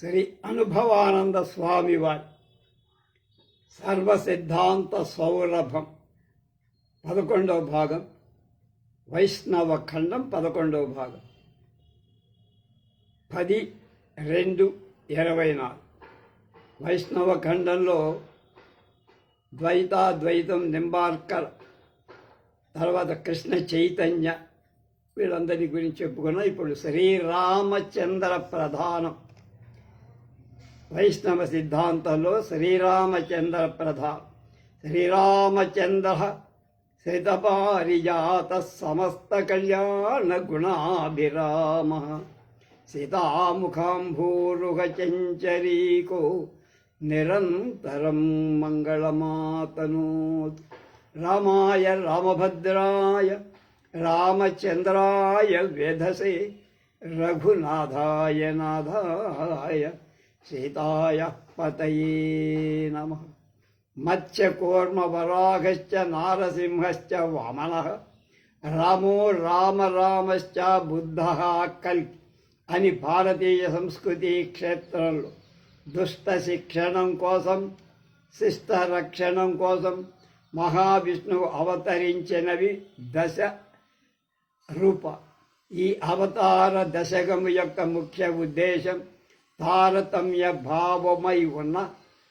శ్రీ అనుభవానంద స్వామివారి సర్వసిద్ధాంత సౌరభం పదకొండవ భాగం వైష్ణవ ఖండం పదకొండవ భాగం. పది రెండు ఇరవై నాలుగు. వైష్ణవ ఖండంలో ద్వైతాద్వైతం నింబార్కర్ తర్వాత కృష్ణ చైతన్య వీళ్ళందరి గురించి చెప్పుకున్నాం. ఇప్పుడు శ్రీరామచంద్ర ప్రధానం. వైష్ణవ సిద్ధాంతంలో శ్రీరామచంద్ర ప్రధ శ్రీరామచంద్ర శతపారిజాత సమస్త కళ్యాణ గుణాభిరామ. సీతాముఖాంభూరుగచంచరీకో నిరంతరం మంగళమాతనోత్ రామాయ రామభద్రాయ రామచంద్రాయ వ్యధసే రఘునాథాయ నాథాయ సీతాయ పతయే నమ మత్స్యకూర్మవరాహశ్చ నారసింహశ్చ వామన రామో రామ రామశ్చ బుద్ధ కల్కి అని భారతీయ సంస్కృతి క్షేత్రంలో దుష్ట శిక్షణం కోసం శిష్ట రక్షణం కోసం మహావిష్ణువు అవతరించినవి దశ రూప ఈ అవతార దశకము యొక్క ముఖ్య ఉద్దేశం తారతమ్య భావమై ఉన్న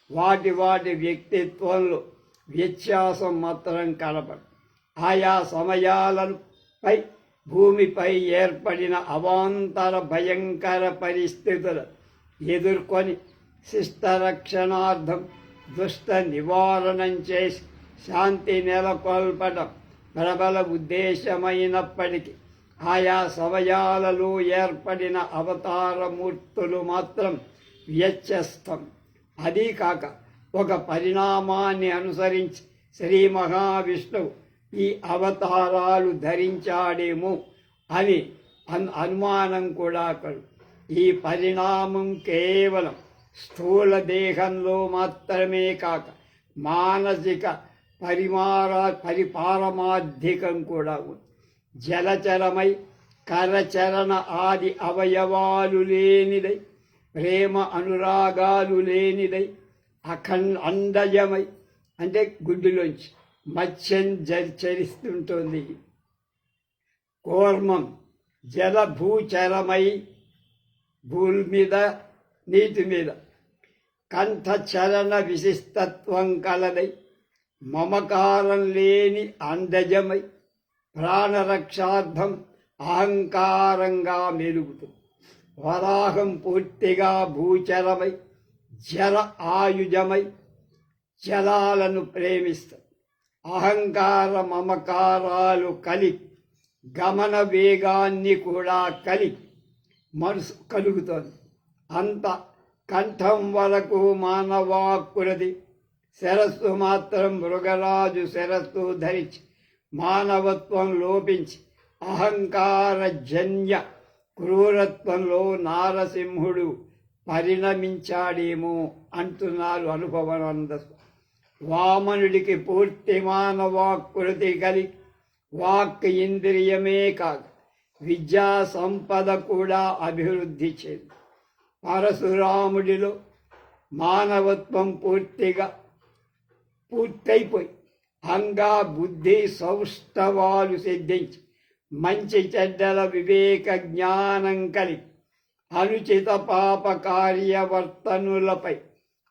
వాటి వాటి వ్యక్తిత్వంలో వ్యత్యాసం మాత్రం కనపడు ఆయా సమయాలపై భూమిపై ఏర్పడిన అవాంతర భయంకర పరిస్థితులు ఎదుర్కొని శిష్టరక్షణార్థం దుష్ట నివారణం చేసి శాంతి నెలకొల్పడం ప్రబల ఉద్దేశమైనప్పటికీ ఆయా సవయాలలో ఏర్పడిన అవతారమూర్తులు మాత్రం వ్యత్యస్తం అదీ కాక ఒక పరిణామాన్ని అనుసరించి శ్రీ మహావిష్ణువు ఈ అవతారాలు ధరించాడేమో అని అన్ అనుమానం కూడా కలు. ఈ పరిణామం కేవలం స్థూల దేహంలో మాత్రమే కాక మానసిక పరిమారా పరిపారమాధికం కూడా ఉంది. జలచరమై కరచరణ ఆది అవయవాలు లేనిదై ప్రేమ అనురాగాలు లేనిదై అఖండ అండజమై అంటే గుడ్డులోంచి మత్స్యం చరిస్తుంటుంది కోర్మం జలభూచరమై భూమి మీద నీటి మీద కంఠచరణ విశిష్టత్వం కలదై మమకారం లేని అండజమై ప్రాణరక్షార్థం అహంకారంగా మెరుగుతుంది వరాహం పూర్తిగా భూచరమై జర ఆయుజమై జలాలను ప్రేమిస్తుంది. అహంకార మమకారాలు కలి గమన వేగాన్ని కూడా కలి మనసు కలుగుతుంది. అంత కంఠం వరకు మానవాక్కులది శిరస్సు మాత్రం మృగరాజు శిరస్సు ధరించి మానవత్వం లోపించి అహంకారజన్య క్రూరత్వంలో నారసింహుడు పరిణమించాడేమో అంటున్నారు అనుభవానంద వామనుడికి పూర్తి మానవాకృతి కలి వాక్ ఇంద్రియమే కాదు విద్యా సంపద కూడా అభివృద్ధి చెంది. పరశురాముడిలో మానవత్వం పూర్తిగా పూర్తయిపోయి అంగ బుద్ధి సౌష్ఠవాలు సిద్ధించి మంచి చెడ్డల వివేక జ్ఞానం కలిగి అనుచిత పాప కార్యవర్తనులపై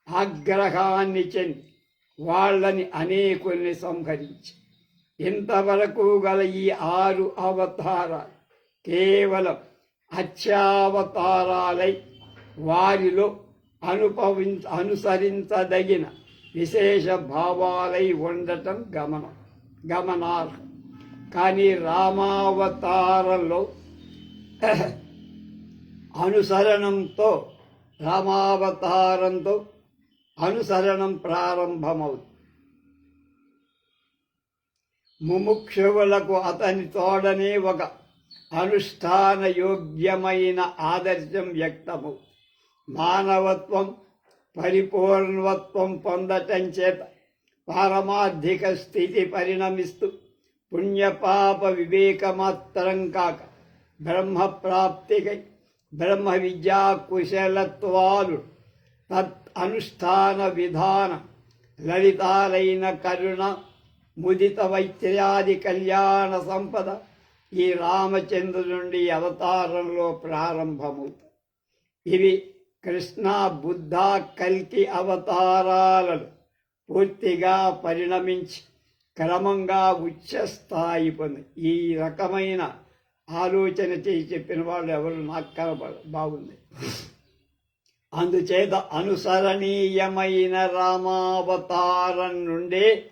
ఆగ్రహాన్ని చెంది వాళ్ళని అనేకుల్ని సంహరించి. ఇంతవరకు గల ఈ ఆరు అవతారాలు కేవలం అత్యావతారాలై వారిలో అనుభవించ అనుసరించదగిన విశేష భావాలై ఉండటం గమనం గమనార్హం కానీ రామావతారంలో అనుసరణంతో రామావతారంతో అనుసరణం ప్రారంభమవుతుంది. ముముక్షువులకు అతని తోడనే ఒక అనుష్ఠాన యోగ్యమైన ఆదర్శం వ్యక్తము మానవత్వం పరిపూర్ణత్వం పొందటం చేత పారమార్థిక స్థితి పరిణమిస్తూ. పుణ్యపాప వివేకమాత్రం కాక బ్రహ్మప్రాప్తికై బ్రహ్మ విద్యా కుశలత్వాలు తత్ అనుష్ఠాన విధాన లలితాలైన కరుణ ముదిత వైత్ర్యాది కళ్యాణ సంపద ఈ రామచంద్రుడి అవతారంలో ప్రారంభమవుతాయి ఇవి కృష్ణ బుద్ధ కల్కి అవతారాలను పూర్తిగా పరిణమించి క్రమంగా ఉచ్చస్థాయి పొంది. ఈ రకమైన ఆలోచన చేసి చెప్పిన వాళ్ళు ఎవరు నాకు కనబడ బాగుంది. అందుచేత అనుసరణీయమైన రామావతారం నుండే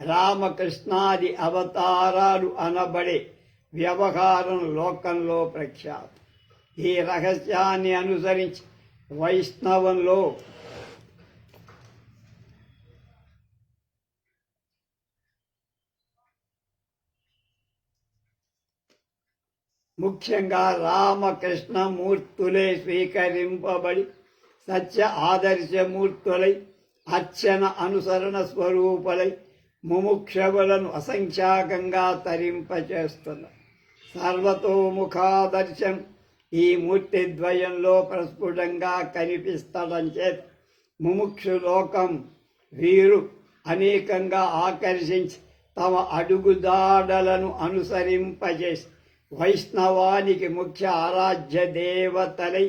రామకృష్ణాది అవతారాలు అనబడే వ్యవహారం లోకంలో ప్రఖ్యాతం. ఈ రహస్యాన్ని అనుసరించి వైష్ణవంలో. ముఖ్యంగా రామకృష్ణ మూర్తులే స్వీకరింపబడి సత్య ఆదర్శమూర్తులై అర్చన అనుసరణ స్వరూపులై ముముక్షవులను అసంఖ్యాకంగా తరింపచేస్తున్నారు. సర్వతోముఖాదర్శం ఈ మూర్తి ద్వయంలో ప్రస్ఫుటంగా కనిపిస్తాడని చేత ముముక్షు లోకం వీరు అనేకంగా ఆకర్షించి తమ అడుగుదాడలను అనుసరింపజేసి వైష్ణవానికి ముఖ్య ఆరాధ్య దేవతలై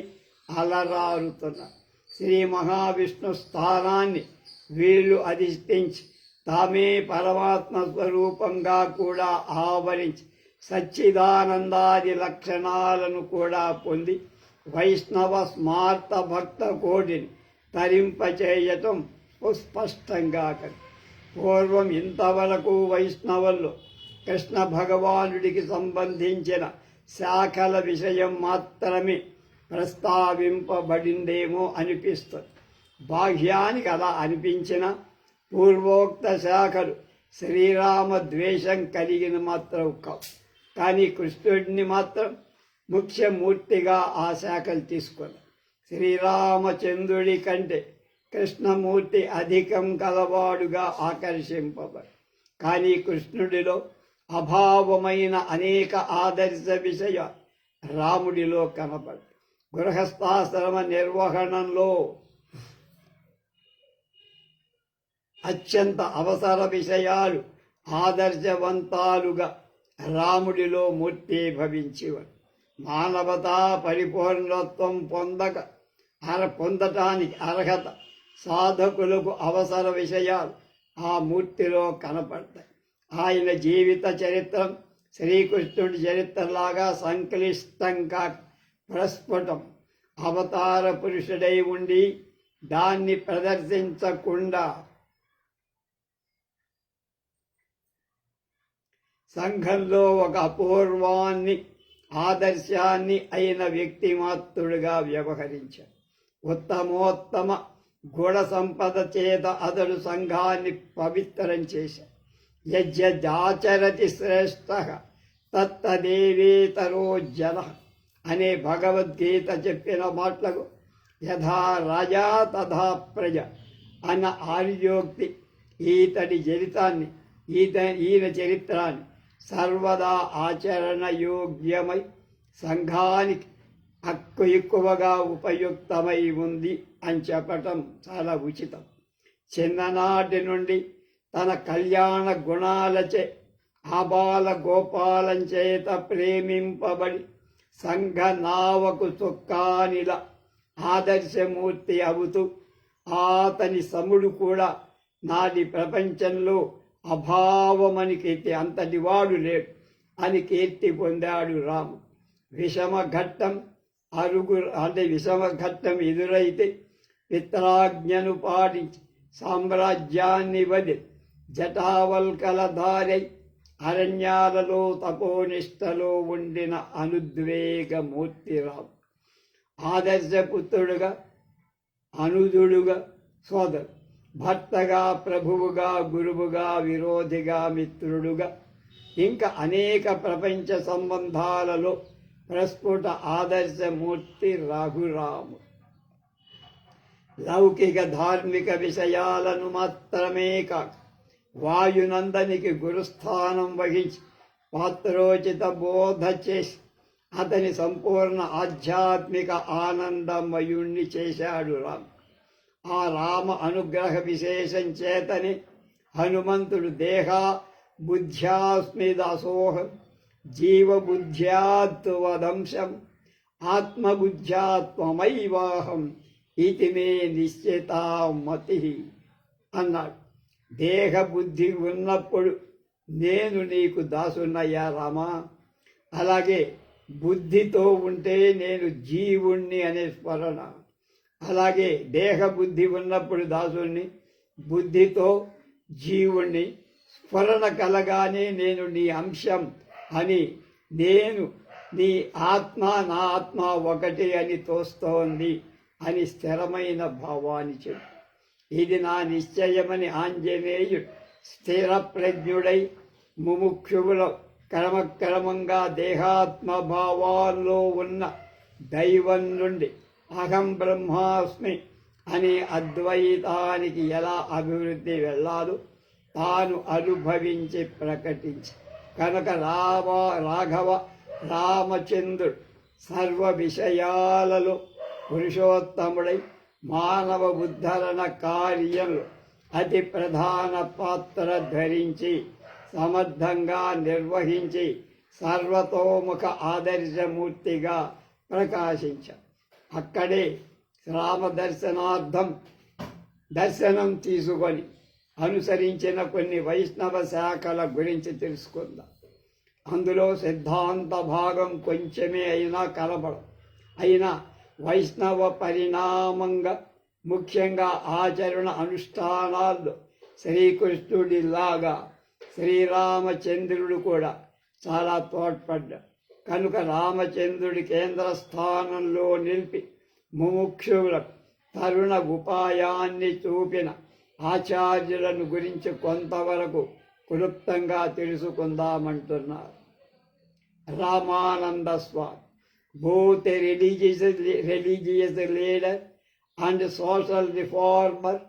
అలరారుతున్నారు. శ్రీ మహావిష్ణు స్థానాన్ని వీళ్ళు అధిష్ఠించి తామే పరమాత్మ స్వరూపంగా కూడా ఆవరించి సచ్చిదానందాది లక్షణాలను కూడా పొంది వైష్ణవ స్మార్త భక్త కోటిని తరింపచేయటం స్పష్టంగా కనిపిస్తుంది. పూర్వం ఇంతవరకు వైష్ణవుల్లో కృష్ణ భగవానుడికి సంబంధించిన శాఖల విషయం మాత్రమే ప్రస్తావింపబడిందేమో అనిపిస్తుంది బాహ్యానికి అలా అనిపించిన పూర్వోక్త శాఖలు శ్రీరామ ద్వేషం కలిగిన మాత్రం కావు కానీ కృష్ణుడిని మాత్రం ముఖ్యమూర్తిగా ఆ శాఖలు తీసుకున్నారు శ్రీరామచంద్రుడి కంటే కృష్ణమూర్తి అధికం కలవాడుగా ఆకర్షింపబడు కానీ కృష్ణుడిలో అభావమైన అనేక ఆదర్శ విషయ రాముడిలో కనపడు గృహస్థాశ్రమ నిర్వహణలో అత్యంత అవసర విషయాలు ఆదర్శవంతాలుగా రాముడిలో మూర్తి భవించేవాడు. మానవతా పరిపూర్ణత్వం పొందక అర పొందటానికి అర్హత సాధకులకు అవసర విషయాలు ఆ మూర్తిలో కనపడతాయి. ఆయన జీవిత చరిత్రం శ్రీకృష్ణుడి చరిత్రలాగా సంక్లిష్టంగా ప్రస్ఫుటం. అవతార పురుషుడై ఉండి దాన్ని ప్రదర్శించకుండా సంఘంలో ఒక అపూర్వాన్ని ఆదర్శాన్ని అయిన వ్యక్తి మాత్రుడుగా వ్యవహరించాడు. ఉత్తమోత్తమ గుణ సంపద చేత అతడు సంఘాన్ని పవిత్రం చేశాడు. యజ్జాచరతి శ్రేష్ఠ తత్తదేవేతరో జన అనే భగవద్గీత చెప్పిన మాటలకు యథా రాజా తథా ప్రజ అన్న ఆర్యోక్తి ఈతడి చరితాన్ని ఈత ఈయన చరిత్రాన్ని సర్వదా ఆచరణ యోగ్యమై సంఘానికి హక్కు ఎక్కువగా ఉపయుక్తమై ఉంది అని చెప్పటం చాలా ఉచితం. చిన్ననాటి నుండి తన కళ్యాణ గుణాలచే ఆబాల గోపాలం చేత ప్రేమింపబడి సంఘ నావకు చొక్కానిల ఆదర్శమూర్తి అవుతూ అతని సముడు కూడా నాటి ప్రపంచంలో అభావమనికైతే అంతటి వాడు లేడు. అని కీర్తి పొందాడు రాము. విషమ ఘట్టం అరుగు అంటే విషమ ఘట్టం ఎదురైతే పిత్రాజ్ఞను పాటించి సామ్రాజ్యాన్ని వది జటావల్కల దారై అరణ్యాలలో తపోనిష్టలో ఉండిన అనుద్వేగమూర్తి రాము. ఆదర్శపుత్రుడుగా అనుదుడుగా సోదరు భర్తగా ప్రభువుగా గురువుగా విరోధిగా మిత్రుడుగా. ఇంకా అనేక ప్రపంచ సంబంధాలలో ప్రస్ఫుట ఆదర్శమూర్తి రఘురాము లౌకిక ధార్మిక విషయాలను మాత్రమే కాక వాయునందనికి గురుస్థానం వహించి పాత్రోచిత బోధ చేసి అతని సంపూర్ణ ఆధ్యాత్మిక ఆనందమయుణ్ణి చేశాడు రాము. ఆ రామ అనుగ్రహ విశేషం చేతని హనుమంతుడు దేహ బుద్ధ్యాస్మిదసోహ జీవబుద్ధ్యాత్వదంశం ఆత్మబుద్ధ్యాత్వమైవాహం ఇది మే నిశ్చితామతి అన్నాడు. దేహ బుద్ధి ఉన్నప్పుడు నేను నీకు దాసున్నయ్యా రామా? అలాగే బుద్ధితో ఉంటే నేను జీవుణ్ణి అనే స్మరణ. అలాగే దేహ బుద్ధి ఉన్నప్పుడు దాసుని బుద్ధితో జీవుణ్ణి స్మరణ కలగానే నేను నీ అంశం అని నేను నీ ఆత్మ నా ఆత్మ ఒకటి అని తోస్తోంది అని స్థిరమైన భావాన్ని చెప్పు. ఇది నా నిశ్చయమని ఆంజనేయుడు స్థిర ప్రజ్ఞుడై ముముక్షువుల క్రమక్రమంగా దేహాత్మ భావాల్లో ఉన్న దైవం నుండి అహం బ్రహ్మాస్మి అనే అద్వైతానికి ఎలా అభివృద్ధి వెళ్ళాలో తాను అనుభవించి ప్రకటించి. కనుక రామ రాఘవ రామచంద్రుడు సర్వ విషయాలలో పురుషోత్తముడై మానవ ఉద్ధరణ కార్యంలో అతి ప్రధాన పాత్ర ధరించి సమర్థంగా నిర్వహించి సర్వతోముఖ ఆదర్శమూర్తిగా ప్రకాశించారు అక్కడే రామ దర్శనార్థం దర్శనం తీసుకొని అనుసరించిన కొన్ని వైష్ణవ శాఖల గురించి తెలుసుకుందాం. అందులో సిద్ధాంత భాగం కొంచెమే అయినా కలపడం అయినా వైష్ణవ పరిణామంగా ముఖ్యంగా ఆచరణ అనుష్ఠానాల్లో శ్రీకృష్ణుడిలాగా శ్రీరామచంద్రుడు కూడా చాలా తోడ్పడ్డాడు. కనుక రామచంద్రుడి కేంద్రస్థానంలో నిలిపి ముముక్షుల తరుణ ఉపాయాన్ని చూపిన ఆచార్యులను గురించి కొంతవరకు క్లుప్తంగా తెలుసుకుందామంటున్నారు. Ramananda Swami both religious religious leader and social reformer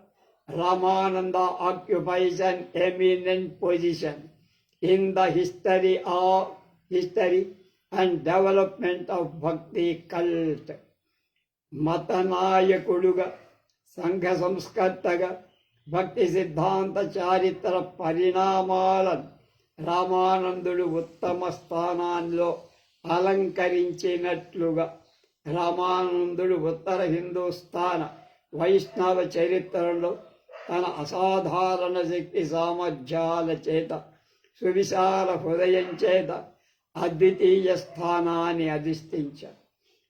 Ramananda and eminent position in the history of history and development of bhakti cult మత మతనాయకుడుగా సంఘ సంస్కర్తగా భక్తి సిద్ధాంత చారిత్ర పరిణామాలను రామానందుడు ఉత్తమ స్థానాల్లో అలంకరించినట్లుగా రామానందుడు ఉత్తర హిందూస్థాన వైష్ణవ చరిత్రలో తన అసాధారణ శక్తి సామర్థ్యాల చేత సువిశాల హృదయం చేత అద్వితీయ స్థానాన్ని అధిష్ఠించారు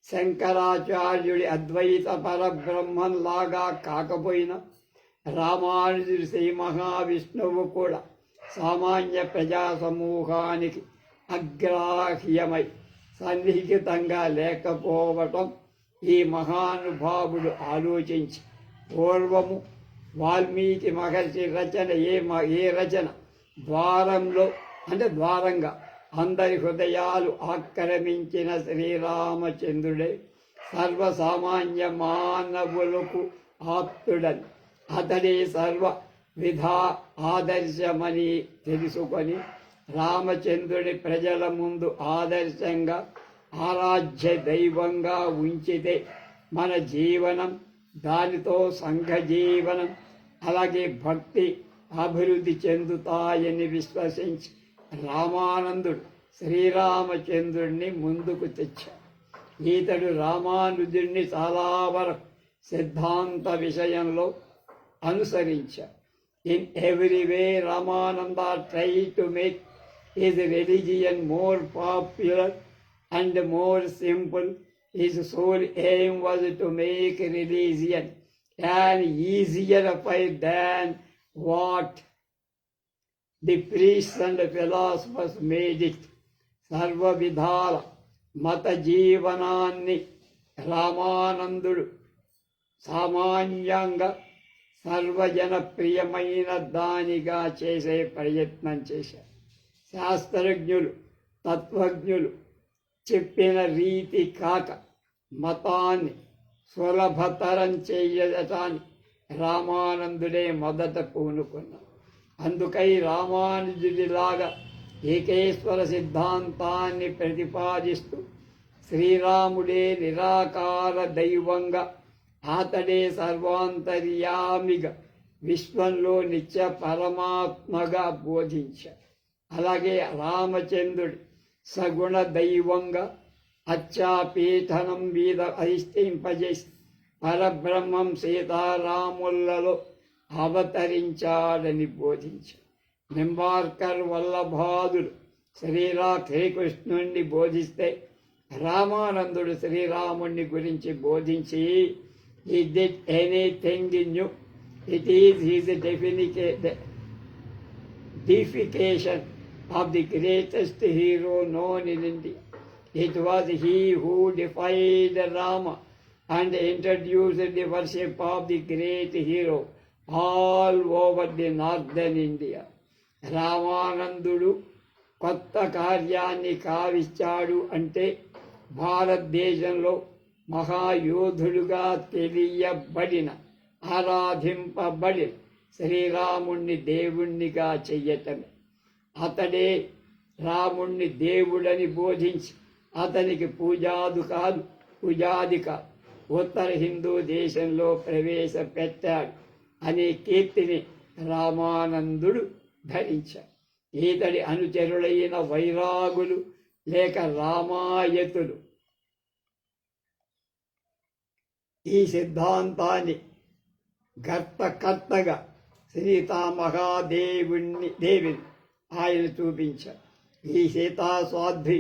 శంకరాచార్యుడి అద్వైత పరబ్రహ్మంలాగా కాకపోయినా రామానుజుడి శ్రీ మహావిష్ణువు కూడా సామాన్య ప్రజా సమూహానికి అగ్రాహ్యమై సన్నిహితంగా లేకపోవటం ఈ మహానుభావుడు ఆలోచించి పూర్వము వాల్మీకి మహర్షి రచన ఏ మ- ఏ రచన ద్వారంలో అంటే ద్వారంగా అందరి హృదయాలు ఆక్రమించిన శ్రీరామచంద్రుడే సర్వసామాన్య మానవులకు ఆప్తుడని అతడే సర్వ విధా ఆదర్శమని తెలుసుకొని రామచంద్రుడి ప్రజల ముందు ఆదర్శంగా ఆరాధ్య దైవంగా ఉంచితే మన జీవనం దానితో సంఘ జీవనం అలాగే భక్తి అభివృద్ధి చెందుతాయని విశ్వసించి రామానందుడు శ్రీరామచంద్రుణ్ణి ముందుకు తెచ్చా ఈతడు రామానుజుణ్ణి చాలా వరకు సిద్ధాంత విషయంలో అనుసరించాడు. In every way Ramananda try to make his religion more popular and more simple his sole aim was to make religion an easier affair than what the priests and philosophers magic సర్వ విధాల మత జీవనాన్ని రామానందుడు సామాన్యంగా సర్వజనప్రియమైన దానిగా చేసే ప్రయత్నం చేశారు. శాస్త్రజ్ఞులు తత్వజ్ఞులు చెప్పిన రీతి కాక మతాన్ని సులభతరం చేయటాన్ని రామానందుడే మొదట పూనుకున్నారు. అందుకై రామానుజుడిలాగా ఏకేశ్వర సిద్ధాంతాన్ని ప్రతిపాదిస్తూ శ్రీరాముడే నిరాకార దైవంగా అతడే సర్వాంతర్యామిగా విశ్వంలో నిత్య పరమాత్మగా బోధించారు అలాగే రామచంద్రుడు సగుణ దైవంగా అచ్చాపీఠనం మీద అధిష్ఠింపజేసి పరబ్రహ్మం సీతారాములలో అవతరించాడని బోధించాడు. నింబార్కర్ వల్లభాదుడు శ్రీరా శ్రీకృష్ణుణ్ణి బోధిస్తే రామానందుడు శ్రీరాముణ్ణి గురించి బోధించి ఈ did anything in it is his డెఫినికే deification of the greatest hero no in it was he who deified Rama and introduced the worship of the great hero all over the northern India రామానందుడు కొత్త కార్యాన్ని కావిచ్చాడు అంటే భారతదేశంలో మహాయోధుడుగా తెలియబడిన ఆరాధింపబడి శ్రీరాముణ్ణి దేవుణ్ణిగా చెయ్యటమే. అతడే రాముణ్ణి దేవుడని బోధించి అతనికి పూజాదు కాదు పూజాది కాదు. ఉత్తర హిందూ దేశంలో ప్రవేశపెట్టాడు. అనే కీర్తిని రామానందుడు ధరించారు ఈతడి అనుచరులైన వైరాగులు లేక రామాయతులు. ఈ సిద్ధాంతాన్ని గర్తకర్తగా సీతామహాదేవుణ్ణి దేవిని ఆయన చూపించారు ఈ సీతాస్వాధ్వి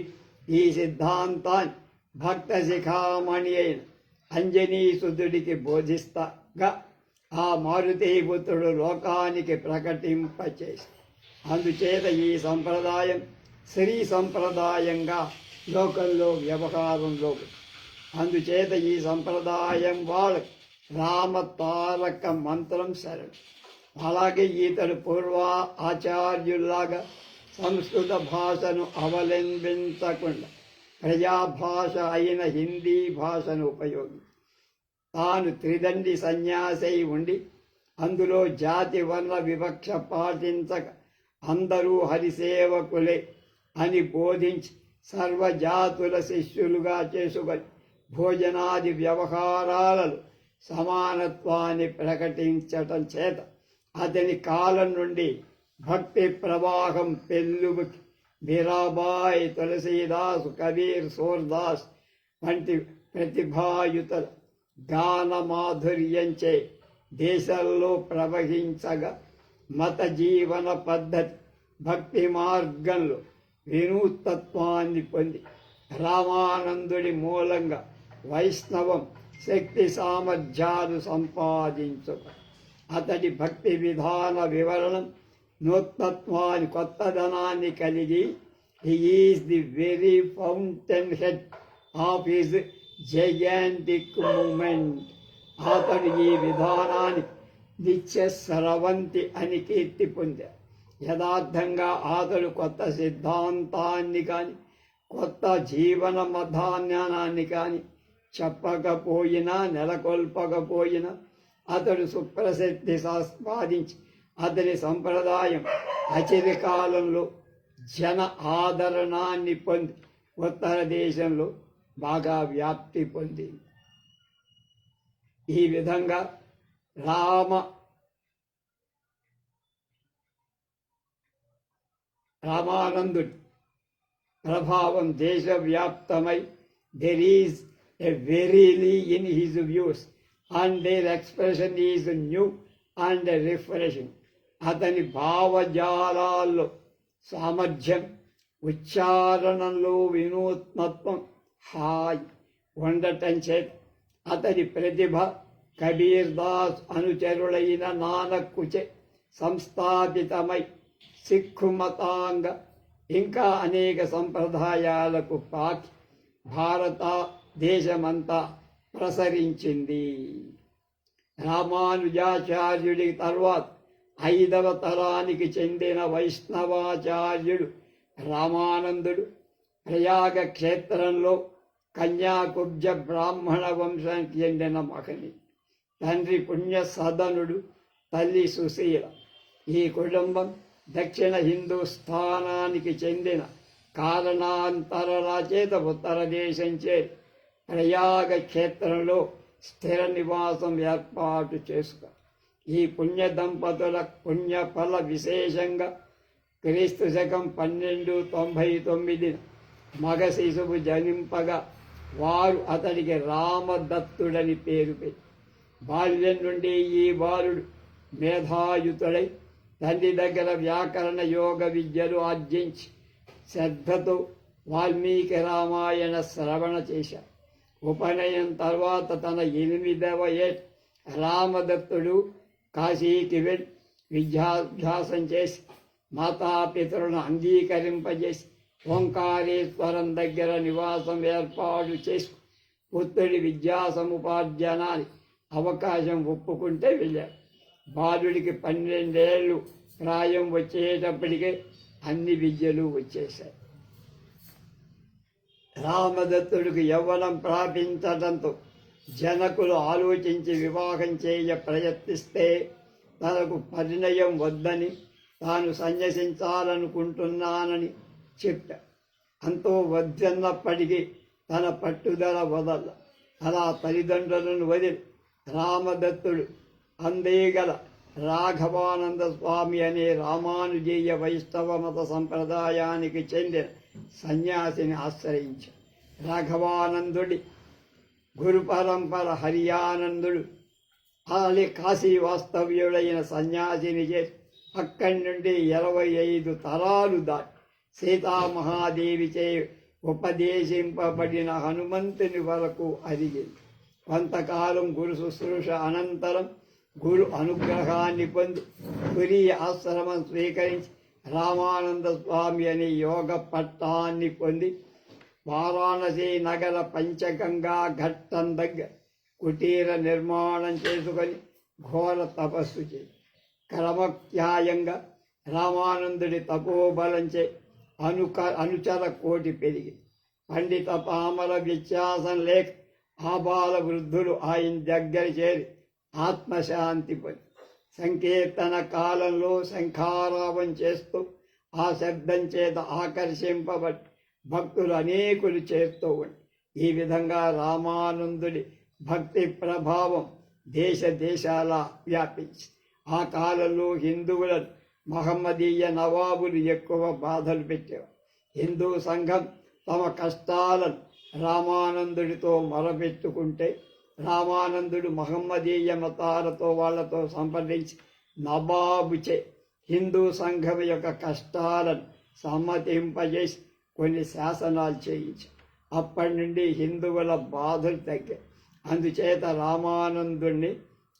ఈ సిద్ధాంతాన్ని భక్త శిఖామణి అయిన అంజనీసుదుడికి బోధిస్తగా ఆ మారుతీపుత్రుడు లోకానికి ప్రకటింపచేసి. అందుచేత ఈ సంప్రదాయం స్త్రీ సంప్రదాయంగా లోకంలో వ్యవహారంలో అందుచేత ఈ సంప్రదాయం వాళ్ళు రామ తారక మంత్రం శరణం. అలాగే ఇతడు పూర్వ ఆచార్యుల్లాగా సంస్కృత భాషను అవలంబించకుండా ప్రజాభాష అయిన హిందీ భాషను ఉపయోగించి తాను త్రిదండి సన్యాసై ఉండి అందులో జాతి వర్ణ వివక్ష పాటించక అందరూ హరిసేవకులే అని బోధించి సర్వజాతుల శిష్యులుగా చేసుకొని భోజనాది వ్యవహారాలలో సమానత్వాన్ని ప్రకటించటం చేత అతని కాలం నుండి భక్తి ప్రవాహం పెళ్ళుబుకి మీరాబాయి తులసీదాస్ కబీర్ సూర్దాస్ వంటి ప్రతిభాయుత గాన మాధుర్యంచే దేశంలో ప్రవహించగా మత జీవన పద్ధతి భక్తి మార్గంలో వినూతత్వాన్ని పొంది రామానందుడి మూలంగా వైష్ణవం శక్తి సామర్థ్యాలు సంపాదించుక అతడి భక్తి విధాన వివరణం నూతనత్వాన్ని కొత్తదనాన్ని కలిగి is the very fountainhead of his gigantic movement. అతడు ఈ విధానాన్ని నిత్య స్రవంతి అని కీర్తి పొందారు యథార్థంగా అతడు కొత్త సిద్ధాంతాన్ని కానీ కొత్త జీవన మధాన్యానాన్ని కానీ చెప్పకపోయినా నెలకొల్పకపోయినా అతడు సుప్రసిద్ధి సంపాదించి అతని సంప్రదాయం అచిరి కాలంలో జన ఆదరణాన్ని పొంది ఉత్తర దేశంలో బాగా వ్యాప్తి పొందింది. ఈ విధంగా రామ రామానందుడి ప్రభావం దేశవ్యాప్తమై there is a verily in his views and their expression is new and refreshing అతని భావజాలాల్లో సామర్థ్యం ఉచ్చారణలో వినూత్నత్వం హాయ్. ఉండటం అతని ప్రతిభ కబీర్ దాస్ అనుచరులైన నానక్కుచే సంస్థాపితమై సిక్కు మతాంగ ఇంకా అనేక సంప్రదాయాలకు పాకి భారత దేశమంతా ప్రసరించింది. రామానుజాచార్యుడి తర్వాత ఐదవ తరానికి చెందిన వైష్ణవాచార్యుడు రామానందుడు ప్రయాగ క్షేత్రంలో కన్యాకుబ్జ బ్రాహ్మణ వంశానికి చెందిన మగని తండ్రి పుణ్య సదనుడు తల్లి సుశీల. ఈ కుటుంబం దక్షిణ హిందూస్థానానికి చెందిన కారణాంతరాల చేత ఉత్తర దేశం ప్రయాగ క్షేత్రంలో స్థిర నివాసం ఏర్పాటు చేసుక ఈ పుణ్య దంపతుల పుణ్యఫల విశేషంగా క్రీస్తు శకం పన్నెండు తొంభై తొమ్మిది మగ శిశువు జనింపగా వారు అతడికి రామదత్తుడని పేరు పెట్టి. బాల్యం నుండి ఈ బాలుడు మేధాయుతుడై తండ్రి దగ్గర వ్యాకరణ యోగ విద్యలు ఆర్జించి శ్రద్ధతో వాల్మీకి రామాయణ శ్రవణ చేశారు ఉపనయనం తర్వాత తన ఎనిమిదవ ఏట్ రామదత్తుడు కాశీకి వెళ్ళి విద్యాభ్యాసం చేసి మాతాపితరులను అంగీకరింపజేసి ఓంకారేశ్వరం దగ్గర నివాసం ఏర్పాటు చేసి పుత్రుడి విద్యా సముపార్జనాన్ని అవకాశం ఒప్పుకుంటే వెళ్ళారు బాలుడికి పన్నెండేళ్ళు ప్రాయం వచ్చేటప్పటికే అన్ని విద్యలు వచ్చేశాయి. రామదత్తుడికి యవ్వనం ప్రాపించడంతో జనకులు ఆలోచించి వివాహం చేయ ప్రయత్నిస్తే తనకు పరిణయం వద్దని తాను సన్యసించాలనుకుంటున్నానని చెట్ట. అంతో వద్దన్నప్పటికీ తన పట్టుదల వదల. అలా తల్లిదండ్రులను వదిలి రామదత్తుడు అందేగల రాఘవానంద స్వామి అనే రామానుజీయ వైష్ణవ మత సంప్రదాయానికి చెందిన సన్యాసిని ఆశ్రయించాడు రాఘవానందుడి గురు పరంపర హరియానందుడు అలాగే కాశీ వాస్తవ్యుడైన సన్యాసిని చేసి అక్కడి నుండి ఇరవై ఐదు తరాలు దాటి సీతామహాదేవిచే ఉపదేశింపబడిన హనుమంతుని వరకు అరిగింది కొంతకాలం గురు శుశ్రూష అనంతరం గురు అనుగ్రహాన్ని పొంది పురి ఆశ్రమం స్వీకరించి రామానంద స్వామి అనే యోగ పట్టాన్ని పొంది వారాణసి నగర పంచగంగా ఘట్టం దగ్గర కుటీర నిర్మాణం చేసుకొని ఘోర తపస్సు చేసి క్రమఖ్యాయంగా రామానందుడి తపోబలంచే అనుక అనుచర కోటి పెరిగి. పండిత పామర వ్యత్యాసం లేక ఆబాల వృద్ధులు ఆయన దగ్గర చేరి ఆత్మశాంతి పొంది. సంకీర్తన కాలంలో శంఖారావం చేస్తూ ఆ శబ్దం చేత ఆకర్షింపబట్టి భక్తులు అనేకులు చేస్తూ ఉండి. ఈ విధంగా రామానందుడి భక్తి ప్రభావం దేశ దేశాల వ్యాపించి ఆ కాలంలో హిందువులను మహమ్మదీయ నవాబులు ఎక్కువ బాధలు పెట్టేవారు. హిందూ సంఘం తమ కష్టాలను రామానందుడితో మరపెట్టుకుంటే రామానందుడు మహమ్మదీయ మతాలతో వాళ్ళతో సంప్రదించి నవాబుచే హిందూ సంఘం యొక్క కష్టాలను సమ్మతింపజేసి కొన్ని శాసనాలు చేయించి అప్పటి నుండి హిందువుల బాధలు తగ్గాయి. అందుచేత రామానందుణ్ణి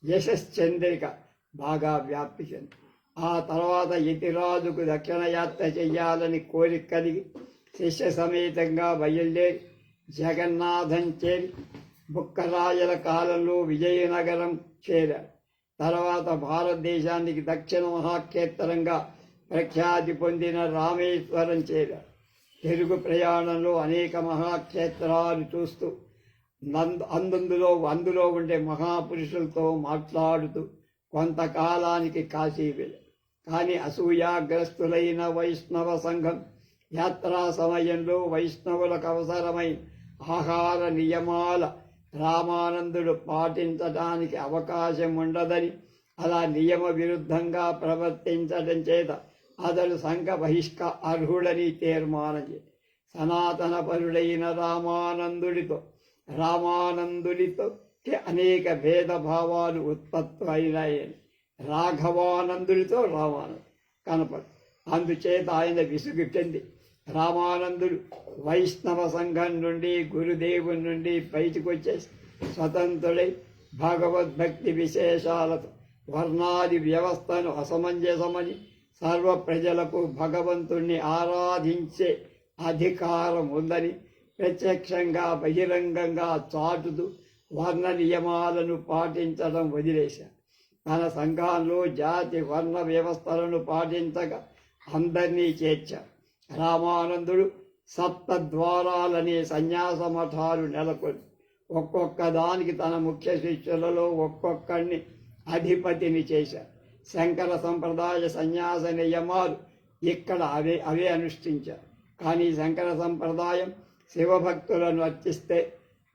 యశశ్చంద్రిక బాగా వ్యాప్తి చెంది ఆ తర్వాత యతిరాజుకు దక్షిణ యాత్ర చెయ్యాలని కోరిక కలిగి శిష్య సమేతంగా బయలుదేరి జగన్నాథం చేరి బుక్కరాజుల కాలంలో విజయనగరం చేరారు. తర్వాత భారతదేశానికి దక్షిణ మహాక్షేత్రంగా ప్రఖ్యాతి పొందిన రామేశ్వరం చేరారు. తెలుగు ప్రయాణంలో అనేక మహాక్షేత్రాలు చూస్తూ నందు అందులో అందులో ఉండే మహాపురుషులతో మాట్లాడుతూ కొంతకాలానికి కాశీ వెళ్ళి. కానీ అసూయాగ్రస్తులైన వైష్ణవ సంఘం యాత్రా సమయంలో వైష్ణవులకు అవసరమైన ఆహార నియమాల రామానందుడు పాటించడానికి అవకాశం ఉండదని అలా నియమ విరుద్ధంగా ప్రవర్తించడం చేత అతడు సంఘ బహిష్క అర్హుడని తీర్మానం సనాతన పరుడైన రామానందుడితో రామానందుడితో అనేక భేదభావాలు ఉత్పత్తి అయినాయి రాఘవానందుడితో రామానంద కనపడు. అందుచేత ఆయన విసుగు చెంది రామానందుడు వైష్ణవ సంఘం నుండి గురుదేవుని నుండి బయటకు వచ్చేసి స్వతంత్రుడై భగవద్భక్తి విశేషాలతో వర్ణాది వ్యవస్థను అసమంజసమని సర్వ ప్రజలకు భగవంతుణ్ణి ఆరాధించే అధికారం ఉందని ప్రత్యక్షంగా బహిరంగంగా చాటుతూ వర్ణ నియమాలను పాటించడం వదిలేశారు తన సంఘాల్లో జాతి వర్ణ వ్యవస్థలను పాటించగా అందరినీ చేర్చారు రామానందుడు సప్తద్వారాలనే సన్యాస మఠాలు నెలకొని ఒక్కొక్క దానికి తన ముఖ్య శిష్యులలో ఒక్కొక్కడిని అధిపతిని చేశారు శంకర సంప్రదాయ సన్యాస నియమాలు ఇక్కడ అవే అవే అనుష్ఠించారు కానీ శంకర సంప్రదాయం శివభక్తులను అర్చిస్తే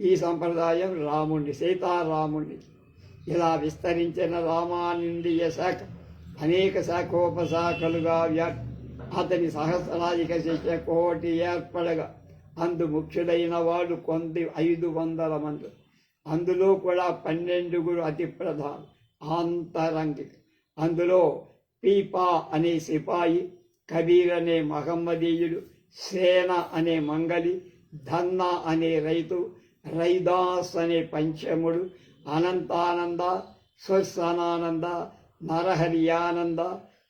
ఈ సంప్రదాయం రాముణ్ణి సీతారాముణ్ణి. ఇలా విస్తరించిన రామానందీయ శాఖ అనేక శాఖోపశాఖలుగా వ్యా అతని సహస్రాధిక శిష్య కోటి ఏర్పడగా అందు ముఖ్యుడైన వాడు కొంది ఐదు వందల మంది. అందులో కూడా పన్నెండుగురు అతి ప్రధాన ఆంతరంగిక. అందులో పీపా అనే సిపాయి కబీర్ అనే మహమ్మదీయుడు సేన అనే మంగలి ధన్నా అనే రైతు రైదాస్ అనే పంచముడు అనంతానంద స్వస్సనానంద నరహరియానంద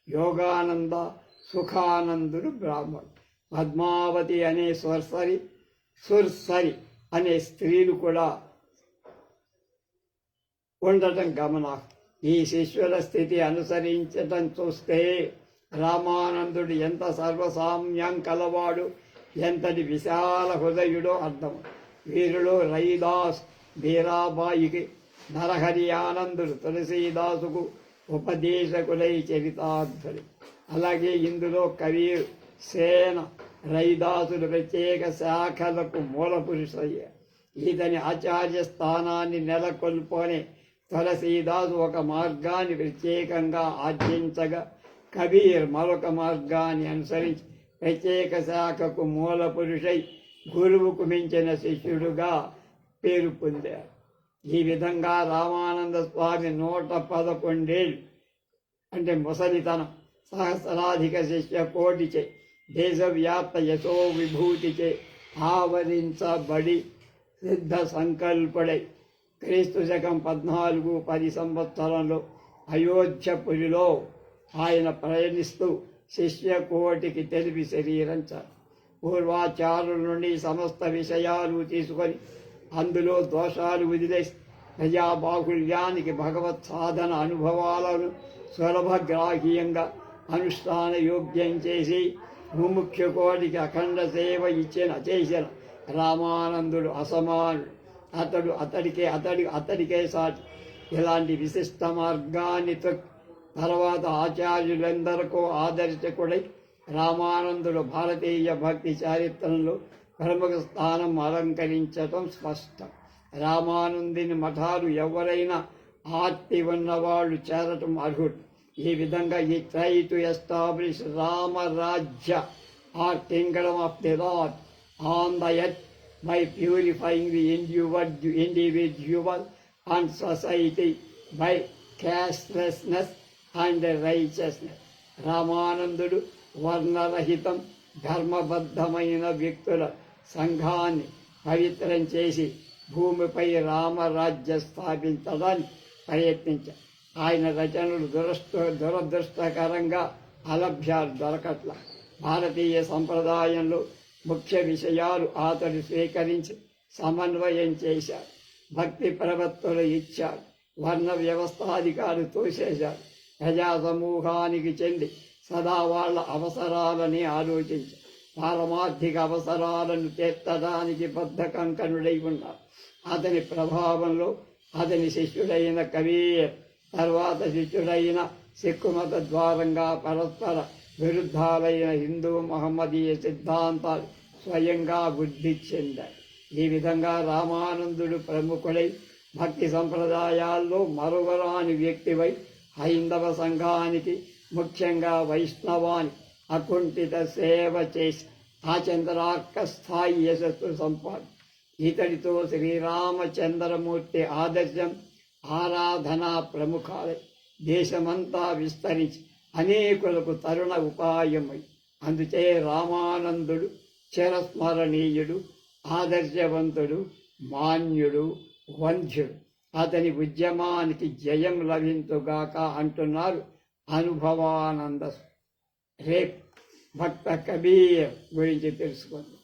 యోగానంద సుఖానందుడు బ్రాహ్మణుడు పద్మావతి అనే స్వర్సరి సుర్సరి అనే స్త్రీలు కూడా ఉండటం గమనార్హం. ఈ శిష్యుల స్థితి అనుసరించటం చూస్తే రామానందుడు ఎంత సర్వసామ్యం కలవాడు ఎంతటి విశాల హృదయుడో అర్థం. వీరిలో రైదాస్ బీరాబాయికి నరహరి ఆనందుడు తులసీదాసుకు ఉపదేశకులై చరితార్థులు. అలాగే ఇందులో కవీర్ సేన రైదాసులు ప్రత్యేక శాఖలకు మూల పురుషయ్య ఇతని ఆచార్య స్థానాన్ని నెలకొల్పునే తులసీదాసు ఒక మార్గాన్ని ప్రత్యేకంగా ఆర్జించగా కబీర్ మరొక మార్గాన్ని అనుసరించి ప్రత్యేక శాఖకు మూల పురుషై గురువుకు మించిన శిష్యుడుగా పేరు పొందారు. ఈ విధంగా రామానంద స్వామి నూట పదకొండేళ్ళు అంటే ముసలితనం సహస్రాధిక శిష్య కోటిచే దేశవ్యాప్త యశో విభూతిచే ఆవరించబడి సిద్ధ సంకల్పుడై క్రీస్తు శకం పద్నాలుగు పది సంవత్సరంలో అయోధ్యపురిలో ఆయన ప్రయాణిస్తూ శిష్య కోటికి తెలివి శరీరం చాలు పూర్వాచారుల నుండి సమస్త విషయాలు తీసుకొని అందులో దోషాలు వదిలేసి ప్రజాబాహుళ్యానికి భగవత్ సాధన అనుభవాలను సులభగ్రాహ్యంగా అనుష్ఠాన యోగ్యం చేసి ముముఖ్య కోటికి అఖండ సేవ ఇచ్చిన చేసిన రామానందుడు అసమానుడు అతడు అతడికే అతడి అతడికే సాటి. ఇలాంటి విశిష్ట మార్గాన్ని తర్వాత ఆచార్యులందరికీ ఆదర్శకుడై రామానందుడు భారతీయ భక్తి చారిత్రంలో ప్రముఖ స్థానం అలంకరించటం స్పష్టం. రామానందుని మఠాలు ఎవరైనా ఆర్తి ఉన్నవాళ్ళు చేరటం అర్హుడు. ఈ విధంగా ఈ try to establish Ramarajya or kingdom of the lord on the earth by purifying the individual, individual and society by castelessness and righteousness. రామానందుడు వర్ణరహితం ధర్మబద్ధమైన వ్యక్తుల సంఘాన్ని పవిత్రం చేసి భూమిపై రామరాజ్య స్థాపించడానికి ప్రయత్నించారు ఆయన రచనలు దురస్త దురదృష్టకరంగా అలభ్యాలు దొరకట్ల. భారతీయ సంప్రదాయంలో ముఖ్య విషయాలు అతడు స్వీకరించి సమన్వయం చేశాడు. భక్తి ప్రవత్తులు ఇచ్చాడు. వర్ణ వ్యవస్థాధికారులు తోసేశాడు ప్రజా సమూహానికి చెంది సదా వాళ్ళ అవసరాలని ఆలోచించి పారమార్థిక అవసరాలను తీర్చడానికి బద్ధకంకణుడై ఉన్నారు. అతని ప్రభావంలో అతని శిష్యుడైన కబీర్ తర్వాత శిష్యుడైన సిక్కుమత ద్వారంగా పరస్పర విరుద్ధాలైన హిందూ మహమ్మదీయ సిద్ధాంతాలు స్వయంగా వృద్ధి చెందాయి. ఈ విధంగా రామానందుడు ప్రముఖుడై భక్తి సంప్రదాయాల్లో మరువరాని వ్యక్తివై హైందవ సంఘానికి ముఖ్యంగా వైష్ణవాన్ని అకుంఠిత సేవ చేసి ఆచంద్రార్క స్థాయి యశస్సు సంపాది ఇతడితో శ్రీరామచంద్రమూర్తి ఆదర్శం ఆరాధనా ప్రముఖాలై దేశమంతా విస్తరించి అనేకులకు తరుణ ఉపాయమై. అందుచే రామానందుడు చిరస్మరణీయుడు ఆదర్శవంతుడు మాన్యుడు వంధ్యుడు. అతని ఉద్యమానికి జయం లభించుగాక అంటున్నారు అనుభవానంద రేపు భక్త కబీర్ గురించి తెలుసుకుందాం